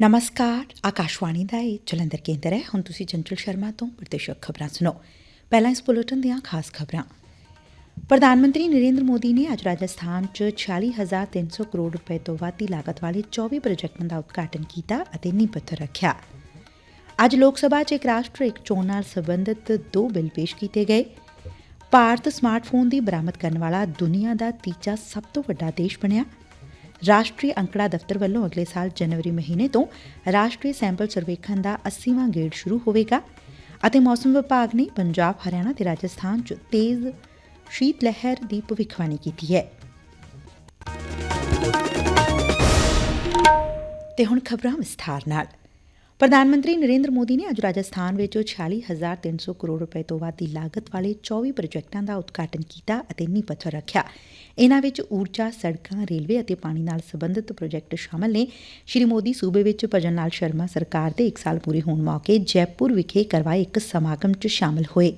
ਨਮਸਕਾਰ ਆਕਾਸ਼ਵਾਣੀ ਦਾ ਇਹ ਜਲੰਧਰ ਕੇਂਦਰ ਹੈ ਹੁਣ ਤੁਸੀਂ ਚੰਚਲ ਸ਼ਰਮਾ ਤੋਂ ਪ੍ਰਤੀਸ਼ਕ ਖਬਰਾਂ ਸੁਣੋ ਪਹਿਲਾਂ ਇਸ ਬੁਲੇਟਿਨ ਦੀਆਂ ਖਾਸ ਖਬਰਾਂ ਪ੍ਰਧਾਨ ਮੰਤਰੀ ਨਰਿੰਦਰ ਮੋਦੀ ਨੇ ਅੱਜ ਰਾਜਸਥਾਨ 'ਚ 46300 ਕਰੋੜ ਰੁਪਏ ਤੋਂ ਵੱਧ ਦੀ ਲਾਗਤ ਵਾਲੇ 24 ਪ੍ਰੋਜੈਕਟਾਂ ਦਾ ਉਦਘਾਟਨ ਕੀਤਾ ਅਤੇ ਨੀਂਹ ਪੱਥਰ ਰੱਖਿਆ ਅੱਜ ਲੋਕ ਸਭਾ 'ਚ ਇੱਕ ਰਾਸ਼ਟਰ ਇੱਕ ਚੋਣ ਨਾਲ ਸੰਬੰਧਿਤ ਦੋ ਬਿੱਲ ਪੇਸ਼ ਕੀਤੇ ਗਏ ਭਾਰਤ ਸਮਾਰਟਫੋਨ ਦੀ ਬਰਾਮਦ ਕਰਨ ਵਾਲਾ ਦੁਨੀਆ ਦਾ ਤੀਜਾ ਸਭ ਤੋਂ ਵੱਡਾ ਦੇਸ਼ ਬਣਿਆ ਰਾਸ਼ਟਰੀ ਅੰਕੜਾ ਦਫ਼ਤਰ ਵੱਲੋਂ ਅਗਲੇ ਸਾਲ ਜਨਵਰੀ ਮਹੀਨੇ ਤੋਂ ਰਾਸ਼ਟਰੀ ਸੈਂਪਲ ਸਰਵੇਖਣ ਦਾ 80ਵਾਂ ਗੇੜ ਸ਼ੁਰੂ ਹੋਵੇਗਾ ਅਤੇ ਮੌਸਮ ਵਿਭਾਗ ਨੇ ਪੰਜਾਬ, ਹਰਿਆਣਾ ਤੇ ਰਾਜਸਥਾਨ 'ਚ ਤੇਜ਼ ਸ਼ੀਤ ਲਹਿਰ ਦੀ ਭਵਿੱਖਬਾਣੀ ਕੀਤੀ ਹੈ। ਤੇ ਹੁਣ ਖਬਰਾਂ ਵਿਸਥਾਰ ਨਾਲ। ਪ੍ਰਧਾਨ ਮੰਤਰੀ ਨਰੇਂਦਰ ਮੋਦੀ ਨੇ ਅੱਜ ਰਾਜਸਥਾਨ ਵਿੱਚ 46300 ਕਰੋੜ ਰੁਪਏ ਤੋਂ ਵੱਧ ਦੀ ਲਾਗਤ ਵਾਲੇ 24 ਪ੍ਰੋਜੈਕਟਾਂ ਦਾ ਉਦਘਾਟਨ ਕੀਤਾ ਅਤੇ ਨੀਂਹ ਪੱਥਰ ਰੱਖਿਆ। ਇਨ੍ਹਾਂ ਵਿੱਚ ਊਰਜਾ, ਸੜਕਾਂ, ਰੇਲਵੇ ਅਤੇ ਪਾਣੀ ਨਾਲ ਸੰਬੰਧਿਤ ਪ੍ਰੋਜੈਕਟ ਸ਼ਾਮਲ ਨੇ। ਸ਼੍ਰੀ ਮੋਦੀ ਸੂਬੇ ਵਿੱਚ ਭਜਨ ਲਾਲ ਸ਼ਰਮਾ ਸਰਕਾਰ ਦੇ 1 ਸਾਲ ਪੂਰੇ ਹੋਣ ਮੌਕੇ ਜੈਪੁਰ ਵਿਖੇ ਕਰਵਾਏ ਇੱਕ ਸਮਾਗਮ 'ਚ ਸ਼ਾਮਲ ਹੋਏ।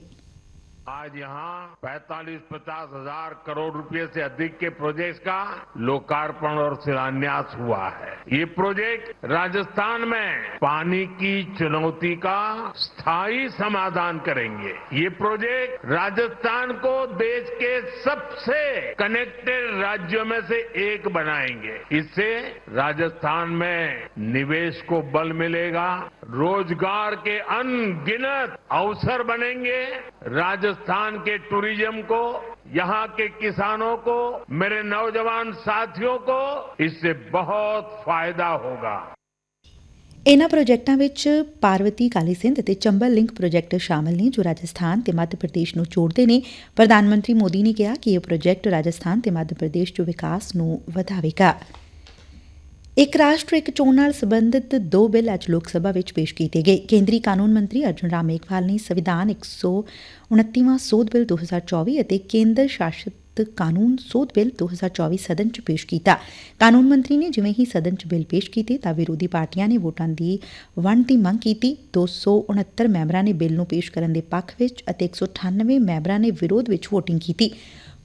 आज यहाँ 45-50 हज़ार करोड़ रुपए से अधिक के प्रोजेक्ट का लोकार्पण और शिलान्यास हुआ है। ये प्रोजेक्ट राजस्थान में पानी की चुनौती का स्थायी समाधान करेंगे। ये प्रोजेक्ट राजस्थान को देश के सबसे कनेक्टेड राज्यों में से एक बनाएँगे। इससे राजस्थान में निवेश को बल मिलेगा, रोज़गार के अनगिनत अवसर बनेंगे, राजस्थान के टूरिज्म को यहाँ के किसानों को मेरे नौजवान साथियों को इससे बहुत फायदा होगा ਇਨ੍ਹਾਂ ਪ੍ਰੋਜੈਕਟਾਂ ਵਿੱਚ ਪਾਰਵਤੀ ਕਾਲੀ ਸਿੰਧ ਅਤੇ ਚੰਬਲ ਲਿੰਕ ਪ੍ਰੋਜੈਕਟ ਸ਼ਾਮਲ ਨੇ ਜੋ ਰਾਜਸਥਾਨ ਤੇ ਮੱਧ ਪ੍ਰਦੇਸ਼ ਨੂੰ ਜੋੜਦੇ ਨੇ ਪ੍ਰਧਾਨ ਮੰਤਰੀ ਮੋਦੀ ਨੇ ਕਿਹਾ ਕਿ ਇਹ ਪ੍ਰੋਜੈਕਟ ਰਾਜਸਥਾਨ ਤੇ ਮੱਧ ਪ੍ਰਦੇਸ਼ 'ਚ ਵਿਕਾਸ ਨੂੰ ਵਧਾਵੇਗਾ ਇੱਕ ਰਾਸ਼ਟਰ, ਇੱਕ ਚੋਣ ਨਾਲ ਸੰਬੰਧਿਤ ਦੋ ਬਿੱਲ ਅੱਜ ਲੋਕ ਸਭਾ ਵਿੱਚ ਪੇਸ਼ ਕੀਤੇ ਗਏ। ਕੇਂਦਰੀ ਕਾਨੂੰਨ ਮੰਤਰੀ ਅਰਜੁਨ ਰਾਮ ਮੇਘਵਾਲ ਨੇ ਸੰਵਿਧਾਨ 129ਵਾਂ ਸੋਧ ਬਿੱਲ 2024 ਅਤੇ ਕੇਂਦਰ ਸ਼ਾਸਿਤ ਕਾਨੂੰਨ ਸੋਧ ਬਿੱਲ 2024 ਸਦਨ 'ਚ ਪੇਸ਼ ਕੀਤਾ। ਕਾਨੂੰਨ ਮੰਤਰੀ ਨੇ ਜਿਵੇਂ ਹੀ ਸਦਨ 'ਚ ਬਿੱਲ ਪੇਸ਼ ਕੀਤੇ ਤਾਂ ਵਿਰੋਧੀ ਪਾਰਟੀਆਂ ਨੇ ਵੋਟਾਂ ਦੀ ਵੰਡ ਦੀ ਮੰਗ ਕੀਤੀ। 269 ਮੈਂਬਰਾਂ ਨੇ ਬਿੱਲ ਨੂੰ ਪੇਸ਼ ਕਰਨ ਦੇ ਪੱਖ ਵਿੱਚ ਅਤੇ 198 ਮੈਂਬਰਾਂ ਨੇ ਵਿਰੋਧ ਵਿੱਚ VOTING ਕੀਤੀ।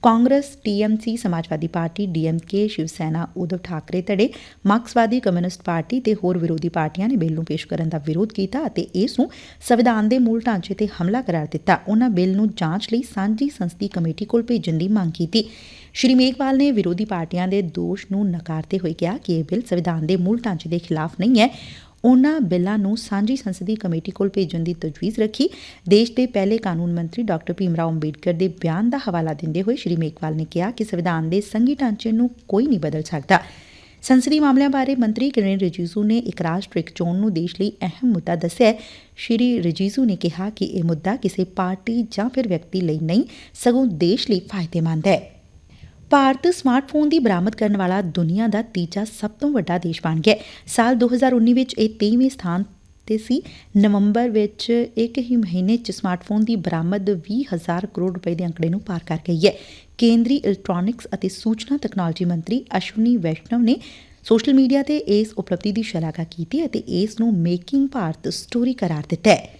Congress TMC Samajwadi party DMK Shiv Sena Uddhav Thackeray ਧੜੇ ਮਾਰਕਸਵਾਦੀ ਕਮਿਊਨਿਸਟ ਪਾਰਟੀ ਤੇ ਹੋਰ ਵਿਰੋਧੀ ਪਾਰਟੀਆਂ ਨੇ ਬਿੱਲ ਨੂੰ ਪੇਸ਼ ਕਰਨ ਦਾ ਵਿਰੋਧ ਕੀਤਾ ਅਤੇ ਇਸ ਨੂੰ ਸੰਵਿਧਾਨ ਦੇ ਮੂਲ ਢਾਂਚੇ ਤੇ ਹਮਲਾ ਕਰਾਰ ਦਿੱਤਾ ਉਹਨਾਂ ਬਿੱਲ ਨੂੰ ਜਾਂਚ ਲਈ ਸਾਂਝੀ ਸੰਸਦੀ ਕਮੇਟੀ ਕੋਲ ਭੇਜਣ ਦੀ ਮੰਗ ਕੀਤੀ ਸ਼੍ਰੀ ਮੇਘਵਾਲ ਨੇ ਵਿਰੋਧੀ ਪਾਰਟੀਆਂ ਦੇ ਦੋਸ਼ ਨੂੰ ਨਕਾਰਦੇ ਹੋਏ ਕਿਹਾ ਕਿ ਇਹ ਬਿੱਲ ਸੰਵਿਧਾਨ ਦੇ ਮੂਲ ਢਾਂਚੇ ਦੇ ਖਿਲਾਫ ਨਹੀਂ ਹੈ ਉਨ੍ਹਾਂ ਬਿੱਲਾਂ ਨੂੰ ਸਾਂਝੀ ਸੰਸਦੀ ਕਮੇਟੀ ਕੋਲ ਭੇਜਣ ਦੀ ਤਜਵੀਜ਼ ਰੱਖੀ। ਦੇਸ਼ ਦੇ ਪਹਿਲੇ ਕਾਨੂੰਨ ਮੰਤਰੀ ਡਾਕਟਰ ਭੀਮਰਾਓ ਅੰਬੇਡਕਰ ਦੇ ਬਿਆਨ ਦਾ ਹਵਾਲਾ ਦਿੰਦੇ ਹੋਏ ਸ਼੍ਰੀ ਮੇਘਵਾਲ ਨੇ ਕਿਹਾ ਕਿ ਸੰਵਿਧਾਨ ਦੇ ਸੰਘੀ ਢਾਂਚੇ ਨੂੰ ਕੋਈ ਨਹੀਂ ਬਦਲ ਸਕਦਾ। ਸੰਸਦੀ ਮਾਮਲਿਆਂ ਬਾਰੇ ਮੰਤਰੀ ਕਿਰਨ ਰਿਜੀਜੂ ਨੇ ਇੱਕ ਰਾਸ਼ਟਰ, ਇੱਕ ਚੋਣ ਨੂੰ ਦੇਸ਼ ਲਈ ਅਹਿਮ ਮੁੱਦਾ ਦੱਸਿਆ ਸ਼੍ਰੀ ਰਿਜੀਜੂ ਨੇ ਕਿਹਾ ਕਿ ਇਹ ਮੁੱਦਾ ਕਿਸੇ ਪਾਰਟੀ ਜਾਂ ਫਿਰ ਵਿਅਕਤੀ ਲਈ ਨਹੀਂ, ਸਗੋਂ ਦੇਸ਼ ਲਈ ਫਾਇਦੇਮੰਦ ਹੈ। ਭਾਰਤ ਸਮਾਰਟਫੋਨ ਦੀ ਬਰਾਮਦ ਕਰਨ ਵਾਲਾ ਦੁਨੀਆ ਦਾ ਤੀਜਾ ਸਭ ਤੋਂ ਵੱਡਾ ਦੇਸ਼ ਬਣ ਗਿਆ ਸਾਲ 2019 ਵਿੱਚ ਇਹ 23ਵੇਂ ਸਥਾਨ ਤੇ ਸੀ। ਨਵੰਬਰ ਵਿੱਚ ਇੱਕ ਹੀ ਮਹੀਨੇ 'ਚ ਸਮਾਰਟਫੋਨ ਦੀ ਬਰਾਮਦ 20000 ਕਰੋੜ ਰੁਪਏ ਦੇ ਅੰਕੜੇ ਨੂੰ ਪਾਰ ਕਰ ਗਈ ਹੈ। ਕੇਂਦਰੀ ਇਲੈਕਟ੍ਰੋਨਿਕਸ ਅਤੇ ਸੂਚਨਾ ਤਕਨਾਲੋਜੀ ਮੰਤਰੀ ਅਸ਼ਵਨੀ ਵੈਸ਼ਨਵ ਨੇ ਸੋਸ਼ਲ ਮੀਡੀਆ ਤੇ ਇਸ ਉਪਲਬਧੀ ਦੀ ਸ਼ਲਾਘਾ ਕੀਤੀ ਅਤੇ ਇਸ ਨੂੰ ਮੇਕਿੰਗ ਭਾਰਤ ਸਟੋਰੀ ਕਰਾਰ ਦਿੱਤਾ ਹੈ।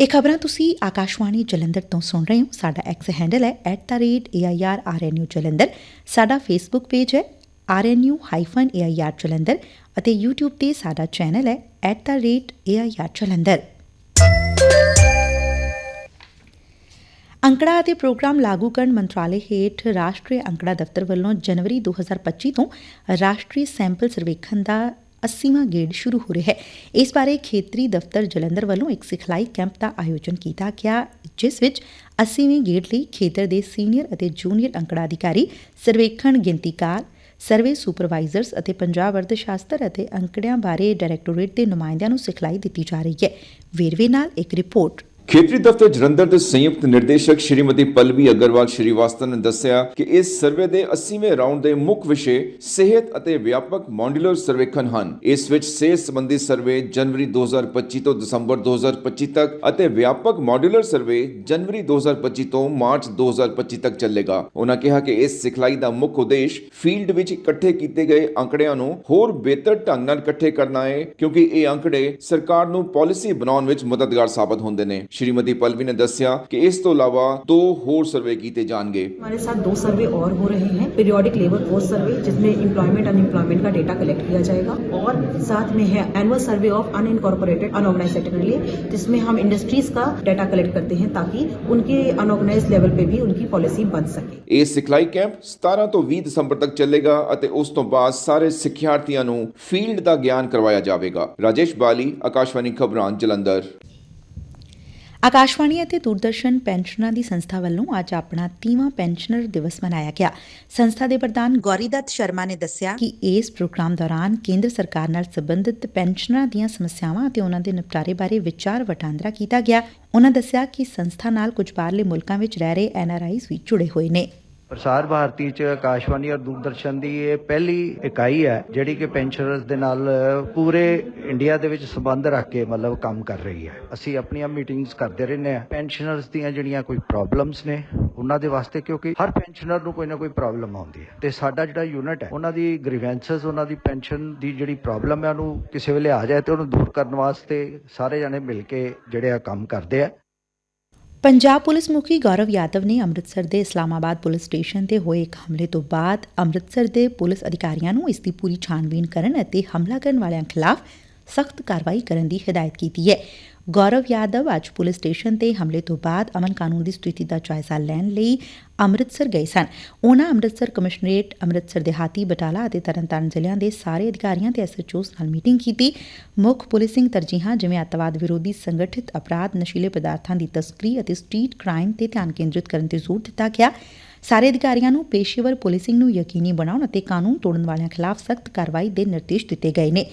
ਇਹ ਖਬਰਾਂ ਤੁਸੀਂ ਆਕਾਸ਼ਵਾਣੀ ਜਲੰਧਰ ਤੋਂ ਸੁਣ ਰਹੇ ਹੋ। ਸਾਡਾ ਐਕਸ ਹੈਂਡਲ ਹੈ @airrnu ਜਲੰਧਰ। ਸਾਡਾ ਫੇਸਬੁੱਕ ਪੇਜ ਹੈ rnu-air ਜਲੰਧਰ ਅਤੇ YouTube ਤੇ ਸਾਡਾ ਚੈਨਲ ਹੈ @air ਜਲੰਧਰ। ਅੰਕੜਾ ਅਤੇ ਪ੍ਰੋਗਰਾਮ ਲਾਗੂ ਕਰਨ ਮੰਤਰਾਲੇ ਹੇਠ ਰਾਸ਼ਟਰੀ ਅੰਕੜਾ ਦਫ਼ਤਰ ਵੱਲੋਂ ਜਨਵਰੀ 2025 ਤੋਂ ਰਾਸ਼ਟਰੀ ਸੈਂਪਲ ਸਰਵੇਖਣ ਦਾ 80ਵਾਂ ਗੇੜ ਸ਼ੁਰੂ ਹੋ ਰਿਹਾ ਹੈ। ਇਸ ਬਾਰੇ ਖੇਤਰੀ ਦਫ਼ਤਰ ਜਲੰਧਰ ਵੱਲੋਂ ਇੱਕ ਸਿਖਲਾਈ ਕੈਂਪ ਦਾ ਆਯੋਜਨ ਕੀਤਾ ਗਿਆ, ਜਿਸ ਵਿੱਚ 80ਵੇਂ ਗੇੜ ਲਈ ਖੇਤਰ ਦੇ ਸੀਨੀਅਰ ਅਤੇ ਜੂਨੀਅਰ ਅੰਕੜਾ ਅਧਿਕਾਰੀ ਸਰਵੇਖਣ ਗਿਣਤੀਕਾਰ, ਸਰਵੇ ਸੁਪਰਵਾਈਜ਼ਰਸ ਅਤੇ ਪੰਜਾਬ ਅਰਥ ਸ਼ਾਸਤਰ ਅਤੇ ਅੰਕੜਿਆਂ ਬਾਰੇ ਡਾਇਰੈਕਟੋਰੇਟ ਦੇ ਨੁਮਾਇੰਦਿਆਂ ਨੂੰ ਸਿਖਲਾਈ ਦਿੱਤੀ ਜਾ ਰਹੀ ਹੈ। ਵੇਰਵੇ ਨਾਲ ਇੱਕ ਰਿਪੋਰਟ। ਖੇਤਰੀ ਦਫ਼ਤਰ ਜਲੰਧਰ ਦੇ ਸੰਯੁਕਤ ਨਿਰਦੇਸ਼ਕ ਸ਼੍ਰੀਮਤੀ ਪਲਵੀ ਅਗਰਵਾਲ ਸ਼੍ਰੀਵਾਸਤਵ ਨੇ ਦੱਸਿਆ ਕਿ ਇਸ ਸਰਵੇ ਦੇ 80ਵੇਂ ਰਾਉਂਡ ਦੇ ਮੁੱਖ ਵਿਸ਼ੇ ਸਿਹਤ ਅਤੇ ਵਿਆਪਕ ਮੌਡੂਲਰ ਸਰਵੇਖਣ ਹਨ। ਇਸ ਵਿੱਚ ਸਿਹਤ ਸੰਬੰਧੀ ਸਰਵੇ ਜਨਵਰੀ 2025 ਤੋਂ ਦਸੰਬਰ 2025 ਤੱਕ ਅਤੇ ਵਿਆਪਕ ਮੌਡੂਲਰ ਸਰਵੇ ਜਨਵਰੀ 2025 ਤੋਂ ਮਾਰਚ 2025 ਤੱਕ ਚੱਲੇਗਾ। ਉਹਨਾਂ ਕਿਹਾ ਕਿ ਇਸ ਸਿਖਲਾਈ ਦਾ ਮੁੱਖ ਉਦੇਸ਼ ਫੀਲਡ ਵਿੱਚ ਇਕੱਠੇ ਕੀਤੇ ਗਏ ਅੰਕੜਿਆਂ ਨੂੰ ਹੋਰ ਬਿਹਤਰ ਢੰਗ ਨਾਲ ਇਕੱਠੇ ਕਰਨਾ ਹੈ, ਕਿਉਂਕਿ ਇਹ ਅੰਕੜੇ ਸਰਕਾਰ ਨੂੰ ਪਾਲਿਸੀ ਬਣਾਉਣ ਵਿੱਚ ਮਦਦਗਾਰ ਸਾਬਤ ਹੁੰਦੇ ਨੇ। ਸ਼੍ਰੀਮਤੀ ਪਲਵੀ ਨੇ ਦੱਸਿਆ ਕਿ ਇਸ ਤੋਂ ਇਲਾਵਾ ਦੋ ਹੋਰ ਸਰਵੇ ਕੀਤੇ ਜਾਣਗੇ हमारे साथ दो सर्वे और हो रहे हैं पीरियोडिक लेबर फोर्स सर्वे जिसमें एम्प्लॉयमेंट अनएम्प्लॉयमेंट का डेटा कलेक्ट किया जाएगा और साथ में है annual survey of unincorporated unorganised sector के लिए जिसमें हम इंडस्ट्रीज का डेटा कलेक्ट करते हैं ताकि उनके अनऑर्गेनाइज लेवल पे भी उनकी पॉलिसी बन सके ਇਹ ਸਿਖਲਾਈ ਕੈਂਪ 17 ਤੋਂ 20 ਦਸੰਬਰ ਤੱਕ ਚੱਲੇਗਾ ਅਤੇ ਉਸ ਤੋਂ ਬਾਅਦ ਸਾਰੇ ਸਿੱਖਿਆਰਥੀਆਂ ਨੂੰ ਫੀਲਡ ਦਾ ਗਿਆਨ ਕਰਵਾਇਆ ਜਾਵੇਗਾ ਰਾਜੇਸ਼ ਬਾਲੀ ਆਕਾਸ਼ਵਾਣੀ ਖਬਰਾਂ ਜਲੰਧਰ ਆਕਾਸ਼ਵਾਣੀ ਅਤੇ ਦੂਰਦਰਸ਼ਨ ਪੈਨਸ਼ਨਰਾਂ ਦੀ ਸੰਸਥਾ ਵੱਲੋਂ ਅੱਜ ਆਪਣਾ 30ਵਾਂ ਪੈਨਸ਼ਨਰ ਦਿਵਸ ਮਨਾਇਆ ਗਿਆ। ਸੰਸਥਾ ਦੇ ਪ੍ਰਧਾਨ ਗੌਰੀਦੱਤ ਸ਼ਰਮਾ ਨੇ ਦੱਸਿਆ ਕਿ ਇਸ ਪ੍ਰੋਗਰਾਮ ਦੌਰਾਨ ਕੇਂਦਰ ਸਰਕਾਰ ਨਾਲ ਸੰਬੰਧਿਤ ਪੈਨਸ਼ਨਰਾਂ ਦੀਆਂ ਸਮੱਸਿਆਵਾਂ ਅਤੇ ਉਹਨਾਂ ਦੇ ਨਿਪਟਾਰੇ ਬਾਰੇ ਵਿਚਾਰ ਵਟਾਂਦਰਾ ਕੀਤਾ ਗਿਆ। ਉਹਨਾਂ ਦੱਸਿਆ ਕਿ ਸੰਸਥਾ ਨਾਲ ਕੁਝ ਬਾਹਰਲੇ ਮੁਲਕਾਂ ਵਿੱਚ ਰਹਿ ਰਹੇ ਐਨਆਰਆਈਜ਼ ਵੀ ਜੁੜੇ ਹੋਏ ਨੇ। ਪ੍ਰਸਾਰ ਭਾਰਤੀ ਚ ਆਕਾਸ਼ਵਾਣੀ ਔਰ ਦੂਰਦਰਸ਼ਨ ਦੀ ਇਹ ਪਹਿਲੀ ਇਕਾਈ ਹੈ, ਜਿਹੜੀ ਕਿ ਪੈਨਸ਼ਨਰਸ ਦੇ ਨਾਲ ਪੂਰੇ ਇੰਡੀਆ ਦੇ ਵਿੱਚ ਸੰਬੰਧ ਰੱਖ ਕੇ ਮਤਲਬ ਕੰਮ ਕਰ ਰਹੀ ਹੈ। ਅਸੀਂ ਆਪਣੀਆਂ ਮੀਟਿੰਗਸ ਕਰਦੇ ਰਹਿੰਦੇ ਹਾਂ। ਪੈਨਸ਼ਨਰਸ ਦੀਆਂ ਜਿਹੜੀਆਂ ਕੋਈ ਪ੍ਰੋਬਲਮਸ ਨੇ, ਉਹਨਾਂ ਦੇ ਵਾਸਤੇ ਕਿਉਂਕਿ ਹਰ ਪੈਨਸ਼ਨਰ ਨੂੰ ਕੋਈ ਨਾ ਕੋਈ ਪ੍ਰੋਬਲਮ ਆਉਂਦੀ ਹੈ। ਤੇ ਸਾਡਾ ਜਿਹੜਾ ਯੂਨਿਟ ਹੈ, ਉਹਨਾਂ ਦੀ ਗ੍ਰੀਵੈਂਸਸ, ਉਹਨਾਂ ਦੀ ਪੈਨਸ਼ਨ ਦੀ ਜਿਹੜੀ ਪ੍ਰੋਬਲਮ ਹੈ, ਉਹਨੂੰ ਕਿਸੇ ਵੇਲੇ ਆ ਜਾਏ ਤੇ ਉਹਨੂੰ ਦੂਰ ਕਰਨ ਵਾਸਤੇ ਸਾਰੇ ਜਣੇ ਮਿਲ ਕੇ ਜਿਹੜੇ ਆ ਕੰਮ ਕਰਦੇ ਆ। ਪੰਜਾਬ ਪੁਲਿਸ ਮੁਖੀ ਗੌਰਵ ਯਾਦਵ ਨੇ ਅੰਮ੍ਰਿਤਸਰ ਦੇ ਇਸਲਾਮਾਬਾਦ ਪੁਲਿਸ ਸਟੇਸ਼ਨ ਤੇ ਹੋਏ ਇੱਕ ਹਮਲੇ ਤੋਂ ਬਾਅਦ ਅੰਮ੍ਰਿਤਸਰ ਦੇ ਪੁਲਿਸ ਅਧਿਕਾਰੀਆਂ ਨੂੰ ਇਸ ਦੀ ਪੂਰੀ ਛਾਣਬੀਣ ਕਰਨ ਅਤੇ ਹਮਲਾ ਕਰਨ ਵਾਲਿਆਂ ਖਿਲਾਫ ਸਖਤ ਕਾਰਵਾਈ ਕਰਨ ਦੀ ਹਦਾਇਤ ਕੀਤੀ ਹੈ। ਗੌਰਵ ਯਾਦਵ ਅੱਜ ਪੁਲਿਸ ਸਟੇਸ਼ਨ ਤੇ ਹਮਲੇ ਤੋਂ ਬਾਅਦ ਅਮਨ ਕਾਨੂੰਨ ਦੀ ਸਥਿਤੀ ਦਾ ਜਾਇਜ਼ਾ ਲੈਣ ਲਈ ਅੰਮ੍ਰਿਤਸਰ ਗਏ ਸਨ। ਉਹਨਾਂ ਅੰਮ੍ਰਿਤਸਰ ਕਮਿਸ਼ਨਰੇਟ, ਅੰਮ੍ਰਿਤਸਰ ਦਿਹਾਤੀ ਬਟਾਲਾ ਅਤੇ ਤਰਨਤਾਰਨ ਜ਼ਿਲ੍ਹਿਆਂ ਦੇ ਸਾਰੇ ਅਧਿਕਾਰੀਆਂ ਤੇ ਐਸਐਚਓਸ ਨਾਲ ਮੀਟਿੰਗ ਕੀਤੀ। ਮੁੱਖ ਪੁਲਿਸਿੰਗ ਤਰਜੀਹਾਂ ਜਿਵੇਂ ਅੱਤਵਾਦ ਵਿਰੋਧੀ ਸੰਗਠਿਤ ਅਪਰਾਧ, ਨਸ਼ੀਲੇ ਪਦਾਰਥਾਂ ਦੀ ਤਸਕਰੀ ਅਤੇ ਸਟਰੀਟ ਕ੍ਰਾਈਮ ਤੇ ਧਿਆਨ ਕੇਂਦਰਿਤ ਕਰਨ ਤੇ ਜ਼ੋਰ ਦਿੱਤਾ ਗਿਆ। ਸਾਰੇ ਅਧਿਕਾਰੀਆਂ ਨੂੰ ਪੇਸ਼ੇਵਰ ਪੁਲਿਸਿੰਗ ਨੂੰ ਯਕੀਨੀ ਬਣਾਉਣ ਅਤੇ ਕਾਨੂੰਨ ਤੋੜਨ ਵਾਲਿਆਂ ਖਿਲਾਫ ਸਖਤ ਕਾਰਵਾਈ ਦੇ ਨਿਰਦੇਸ਼ ਦਿੱਤੇ ਗਏ ਨੇ।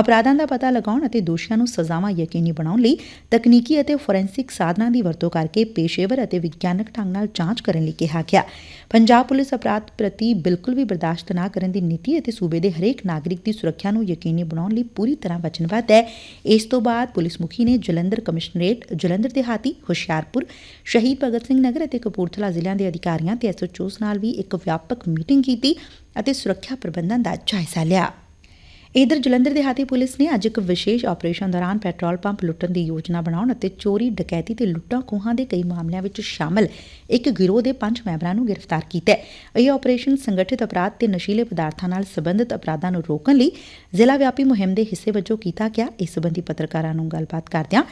ਅਪਰਾਧਾਂ ਦਾ ਪਤਾ ਲਗਾਉਣ ਅਤੇ ਦੋਸ਼ੀਆਂ ਨੂੰ ਸਜ਼ਾਵਾਂ ਯਕੀਨੀ ਬਣਾਉਣ ਲਈ ਤਕਨੀਕੀ ਅਤੇ ਫੋਰੈਂਸਿਕ ਸਾਧਨਾਂ ਦੀ ਵਰਤੋਂ ਕਰਕੇ ਪੇਸ਼ੇਵਰ ਅਤੇ ਵਿਗਿਆਨਕ ਢੰਗ ਨਾਲ ਜਾਂਚ ਕਰਨ ਲਈ ਕਿਹਾ ਗਿਆ। ਪੰਜਾਬ ਪੁਲਿਸ ਅਪਰਾਧ ਪ੍ਰਤੀ ਬਿਲਕੁਲ ਵੀ ਬਰਦਾਸ਼ਤ ਨਾ ਕਰਨ ਦੀ ਨੀਤੀ ਅਤੇ ਸੂਬੇ ਦੇ ਹਰੇਕ ਨਾਗਰਿਕ ਦੀ ਸੁਰੱਖਿਆ ਨੂੰ ਯਕੀਨੀ ਬਣਾਉਣ ਲਈ ਪੂਰੀ ਤਰ੍ਹਾਂ ਵਚਨਬੱਧ ਹੈ। ਇਸ ਤੋਂ ਬਾਅਦ ਪੁਲਿਸ ਮੁਖੀ ਨੇ ਜਲੰਧਰ ਕਮਿਸ਼ਨਰੇਟ, ਜਲੰਧਰ ਦਿਹਾਤੀ, ਹੁਸ਼ਿਆਰਪੁਰ, ਸ਼ਹੀਦ ਭਗਤ ਸਿੰਘ ਨਗਰ ਅਤੇ ਕਪੂਰਥਲਾ ਜ਼ਿਲ੍ਹਿਆਂ ਦੇ ਅਧਿਕਾਰੀਆਂ ਤੇ ਐਸਓਚਓਸ ਨਾਲ ਵੀ ਇੱਕ ਵਿਆਪਕ ਮੀਟਿੰਗ ਕੀਤੀ ਅਤੇ ਸੁਰੱਖਿਆ ਪ੍ਰਬੰਧਾਂ ਦਾ ਜਾਇਜ਼ਾ ਲਿਆ। ਇਧਰ ਜਲੰਧਰ ਦਿਹਾਤੀ ਪੁਲਿਸ ਨੇ ਅੱਜ ਇੱਕ ਵਿਸ਼ੇਸ਼ ਆਪਰੇਸ਼ਨ ਦੌਰਾਨ ਪੈਟਰੋਲ ਪੰਪ ਲੁੱਟਣ ਦੀ ਯੋਜਨਾ ਬਣਾਉਣ ਅਤੇ ਚੋਰੀ, ਡਕੈਤੀ ਤੇ ਲੁੱਟਾਂ ਖੋਹਾਂ ਦੇ ਕਈ ਮਾਮਲਿਆਂ ਵਿੱਚ ਸ਼ਾਮਲ ਇੱਕ ਗਿਰੋਹ ਦੇ ਪੰਜ ਮੈਂਬਰਾਂ ਨੂੰ ਗ੍ਰਿਫਤਾਰ ਕੀਤਾ ਹੈ। ਇਹ ਆਪਰੇਸ਼ਨ ਸੰਗਠਿਤ ਅਪਰਾਧ ਤੇ ਨਸ਼ੀਲੇ ਪਦਾਰਥਾਂ ਨਾਲ ਸੰਬੰਧਿਤ ਅਪਰਾਧਾਂ ਨੂੰ ਰੋਕਣ ਲਈ ਜ਼ਿਲ੍ਹਾ ਵਿਆਪੀ ਮੁਹਿੰਮ ਦੇ ਹਿੱਸੇ ਵਜੋਂ ਕੀਤਾ ਗਿਆ। ਇਸ ਸੰਬੰਧੀ ਪੱਤਰਕਾਰਾਂ ਨੂੰ ਗੱਲਬਾਤ ਕਰਦਿਆਂ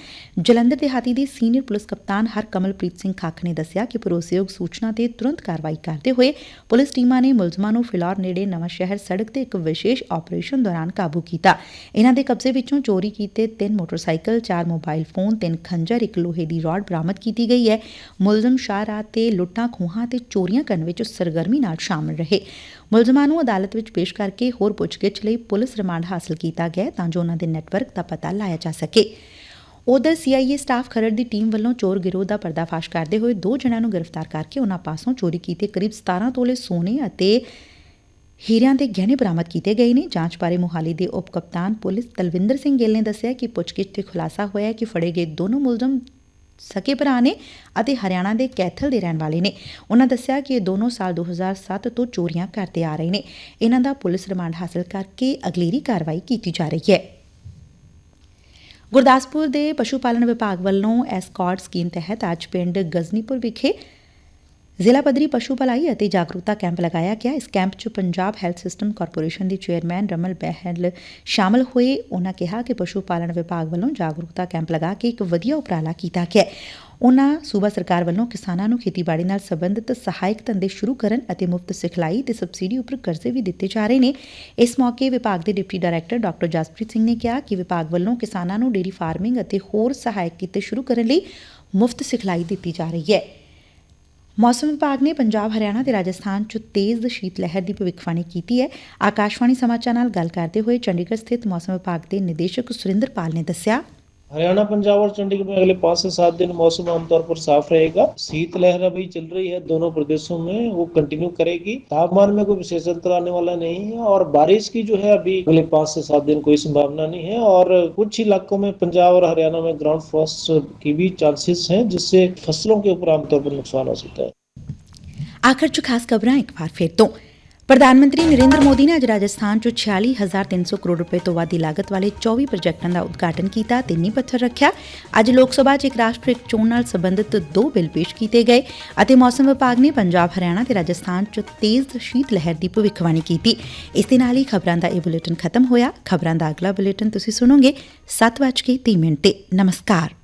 ਜਲੰਧਰ ਦਿਹਾਤੀ ਦੀ ਸੀਨੀਅਰ ਪੁਲਿਸ ਕਪਤਾਨ ਹਰ ਕਮਲਪ੍ਰੀਤ ਸਿੰਘ ਖਾਖ ਨੇ ਦੱਸਿਆ ਕਿ ਭਰੋਸੇਯੋਗ ਸੂਚਨਾ ਤੇ ਤੁਰੰਤ ਕਾਰਵਾਈ ਕਰਦੇ ਹੋਏ ਪੁਲਿਸ ਟੀਮਾਂ ਨੇ ਮੁਲਜ਼ਮਾਂ ਨੂੰ ਫਿਲੌਰ ਨੇੜੇ ਨਵਾਂ ਸ਼ਹਿਰ ਸੜਕ ਤੇ ਇੱਕ ਵਿਸ਼ੇਸ਼ ਆਪਰੇਸ਼ਨ ਦੌਰਾਨ ਕਾਬੂ ਕੀਤਾ। ਇਹਨਾਂ ਦੇ ਕਬਜ਼ੇ ਵਿੱਚੋਂ ਚੋਰੀ ਕੀਤੇ ਤਿੰਨ ਮੋਟਰਸਾਈਕਲ, ਚਾਰ ਮੋਬਾਈਲ ਫੋਨ, ਤਿੰਨ ਖੰਜਰ, ਇੱਕ ਲੋਹੇ ਦੀ ਰੋਡ ਬਰਾਮਦ ਕੀਤੀ ਗਈ ਹੈ। ਮੁਲਜ਼ਮ ਸ਼ਾਹ ਰਾਤ ਤੇ ਲੁੱਟਾਂ ਖੋਹਾਂ ਤੇ ਚੋਰੀਆਂ ਕਰਨ ਵਿੱਚ ਸਰਗਰਮੀ ਨਾਲ ਸ਼ਾਮਲ ਰਹੇ। ਮੁਲਜ਼ਮਾਂ ਨੂੰ ਅਦਾਲਤ ਵਿੱਚ ਪੇਸ਼ ਕਰਕੇ ਹੋਰ ਪੁੱਛਗਿੱਛ ਲਈ ਪੁਲਿਸ ਰਿਮਾਂਡ ਹਾਸਲ ਕੀਤਾ ਗਿਆ ਤਾਂ ਜੋ ਉਹਨਾਂ ਦੇ ਨੈਟਵਰਕ ਦਾ ਪਤਾ ਲਾਇਆ ਜਾ ਸਕੇ। ਉਧਰ ਸੀਆਈਏ ਸਟਾਫ ਖਰੜ ਦੀ ਟੀਮ ਵੱਲੋਂ ਚੋਰ ਗਿਰੋਹ ਦਾ ਪਰਦਾਫਾਸ਼ ਕਰਦੇ ਹੋਏ ਦੋ ਜਣਿਆਂ ਨੂੰ ਗ੍ਰਿਫਤਾਰ ਕਰਕੇ ਉਹਨਾਂ ਪਾਸੋਂ ਚੋਰੀ ਕੀਤੇ ਕਰੀਬ 17 ਤੋਲੇ ਸੋਨੇ ਅਤੇ ਹੀਰਿਆਂ ਦੇ ਗਹਿਣੇ ਬਰਾਮਦ ਕੀਤੇ ਗਏ ਨੇ। ਜਾਂਚ ਬਾਰੇ ਮੁਹਾਲੀ ਦੇ ਉਪ ਕਪਤਾਨ ਪੁਲਿਸ ਤਲਵਿੰਦਰ ਸਿੰਘ ਗਿੱਲ ਨੇ ਦੱਸਿਆ ਕਿ ਪੁੱਛਗਿੱਛ ਤੇ ਖੁਲਾਸਾ ਹੋਇਆ ਹੈ ਕਿ ਫੜੇ ਗਏ ਦੋਨੋਂ ਮੁਲਜ਼ਮ ਸਕੇ ਭਰਾ ਨੇ ਅਤੇ ਹਰਿਆਣਾ ਦੇ ਕੈਥਲ ਦੇ ਰਹਿਣ ਵਾਲੇ ਨੇ। ਉਹਨਾਂ ਦੱਸਿਆ ਕਿ ਇਹ ਦੋਨੋਂ ਸਾਲ 2007 ਤੋਂ ਚੋਰੀਆਂ ਕਰਦੇ ਆ ਰਹੇ ਨੇ। ਇਹਨਾਂ ਦਾ ਪੁਲਿਸ ਰਿਮਾਂਡ ਹਾਸਲ ਕਰਕੇ ਅਗਲੇਰੀ ਕਾਰਵਾਈ ਕੀਤੀ ਜਾ ਰਹੀ ਹੈ। ਗੁਰਦਾਸਪੁਰ ਦੇ ਪਸ਼ੂ ਪਾਲਣ ਵਿਭਾਗ ਵੱਲੋਂ ਐਸਕॉर्ड ਸਕੀਮ ਤਹਿਤ ਅੱਜ ਪਿੰਡ ਗਜ਼ਨੀਪੁਰ ਵਿਖੇ ਜ਼ਿਲ੍ਹਾ ਪੱਧਰੀ ਪਸ਼ੂ ਭਲਾਈ ਅਤੇ ਜਾਗਰੂਕਤਾ ਕੈਂਪ ਲਗਾਇਆ ਗਿਆ। ਇਸ ਕੈਂਪ 'ਚ ਪੰਜਾਬ ਹੈਲਥ ਸਿਸਟਮ ਕਾਰਪੋਰੇਸ਼ਨ ਦੀ ਚੇਅਰਮੈਨ ਰਮਲ ਬਹਿਲ ਸ਼ਾਮਲ ਹੋਏ। ਉਹਨਾਂ ਕਿਹਾ ਕਿ ਪਸ਼ੂ ਪਾਲਣ ਵਿਭਾਗ ਵੱਲੋਂ ਜਾਗਰੂਕਤਾ ਕੈਂਪ ਲਗਾ ਕੇ ਇੱਕ ਵਧੀਆ ਉਪਰਾਲਾ ਕੀਤਾ ਗਿਆ। ਹੈ ਸੂਬਾ ਸਰਕਾਰ ਵੱਲੋਂ ਕਿਸਾਨਾਂ ਨੂੰ ਖੇਤੀਬਾੜੀ ਨਾਲ ਸੰਬੰਧਿਤ ਸਹਾਇਕ ਧੰਦੇ ਸ਼ੁਰੂ ਕਰਨ ਅਤੇ ਮੁਫਤ ਸਿਖਲਾਈ ਤੇ ਸਬਸਿਡੀ ਉੱਪਰ ਕਰਜ਼ੇ ਵੀ ਦਿੱਤੇ ਜਾ ਰਹੇ ਨੇ। ਇਸ ਮੌਕੇ ਵਿਭਾਗ ਦੇ deputy director doctor Jaspreet Singh ਨੇ ਕਿਹਾ ਕਿ ਵਿਭਾਗ ਵੱਲੋਂ ਕਿਸਾਨਾਂ ਨੂੰ ਡੇਰੀ ਫਾਰਮਿੰਗ ਅਤੇ ਹੋਰ ਸਹਾਇਕ ਕਿੱਤੇ ਸ਼ੁਰੂ ਕਰਨ ਲਈ ਮੁਫਤ ਸਿਖਲਾਈ ਦਿੱਤੀ ਜਾ ਰਹੀ ਹੈ। ਮੌਸਮ ਵਿਭਾਗ ਨੇ ਪੰਜਾਬ, ਹਰਿਆਣਾ ਤੇ ਰਾਜਸਥਾਨ ਚ ਤੇਜ਼ ਸ਼ੀਤ ਲਹਿਰ ਦੀ ਭਵਿੱਖਬਾਣੀ ਕੀਤੀ ਹੈ। ਆਕਾਸ਼ਵਾਣੀ ਸਮਾਚਾਰ ਨਾਲ ਗੱਲ ਕਰਦੇ ਹੋਏ ਚੰਡੀਗੜ੍ਹ ਸਥਿਤ ਮੌਸਮ ਵਿਭਾਗ ਦੇ ਨਿਦੇਸ਼ਕ ਸੁਰਿੰਦਰ ਪਾਲ ਨੇ ਦੱਸਿਆ। हरियाणा, पंजाब और चंडीगढ़ में अगले पाँच से सात दिन मौसम आमतौर पर साफ़ रहेगा। शीतलहर अभी चल रही है दोनों प्रदेशों में, वो कंटिन्यू करेगी। तापमान में कोई विशेष अंतर आने वाला नहीं है और बारिश की जो है अभी अगले पाँच से सात दिन कोई संभावना नहीं है और कुछ इलाकों में पंजाब और हरियाणा में ग्राउंड फ्रॉस्ट की भी चांसेस है, जिससे फ़सलों के ऊपर आमतौर पर नुकसान हो सकता है। आखिर जो खास खबरें एक बार फिर तो। ਪ੍ਰਧਾਨ ਮੰਤਰੀ ਨਰਿੰਦਰ ਮੋਦੀ ਨੇ ਅੱਜ ਰਾਜਸਥਾਨ 'ਚ 46300 ਕਰੋੜ ਰੁਪਏ ਤੋਂ ਵੱਧ ਦੀ ਲਾਗਤ ਵਾਲੇ 24 ਪ੍ਰੋਜੈਕਟਾਂ ਦਾ ਉਦਘਾਟਨ ਕੀਤਾ ਤੇ ਨੀਂਹ ਪੱਥਰ ਰੱਖਿਆ। ਅੱਜ ਲੋਕ ਸਭਾ 'ਚ ਇੱਕ ਰਾਸ਼ਟਰ ਇੱਕ ਚੋਣ ਨਾਲ ਸੰਬੰਧਿਤ ਦੋ ਬਿੱਲ ਪੇਸ਼ ਕੀਤੇ ਗਏ ਅਤੇ ਮੌਸਮ ਵਿਭਾਗ ਨੇ ਪੰਜਾਬ, ਹਰਿਆਣਾ ਤੇ ਰਾਜਸਥਾਨ 'ਚ ਤੇਜ਼ ਸ਼ੀਤ ਲਹਿਰ ਦੀ ਭਵਿੱਖਬਾਣੀ ਕੀਤੀ। ਇਸ ਦੇ ਨਾਲ ਹੀ ਖਬਰਾਂ ਦਾ ਇਹ ਬੁਲੇਟਿਨ ਖਤਮ ਹੋਇਆ। ਖਬਰਾਂ ਦਾ ਅਗਲਾ ਬੁਲੇਟਿਨ ਤੁਸੀਂ ਸੁਣੋਗੇ 7:30 ਮਿੰਟ। ਤੇ ਨਮਸਕਾਰ।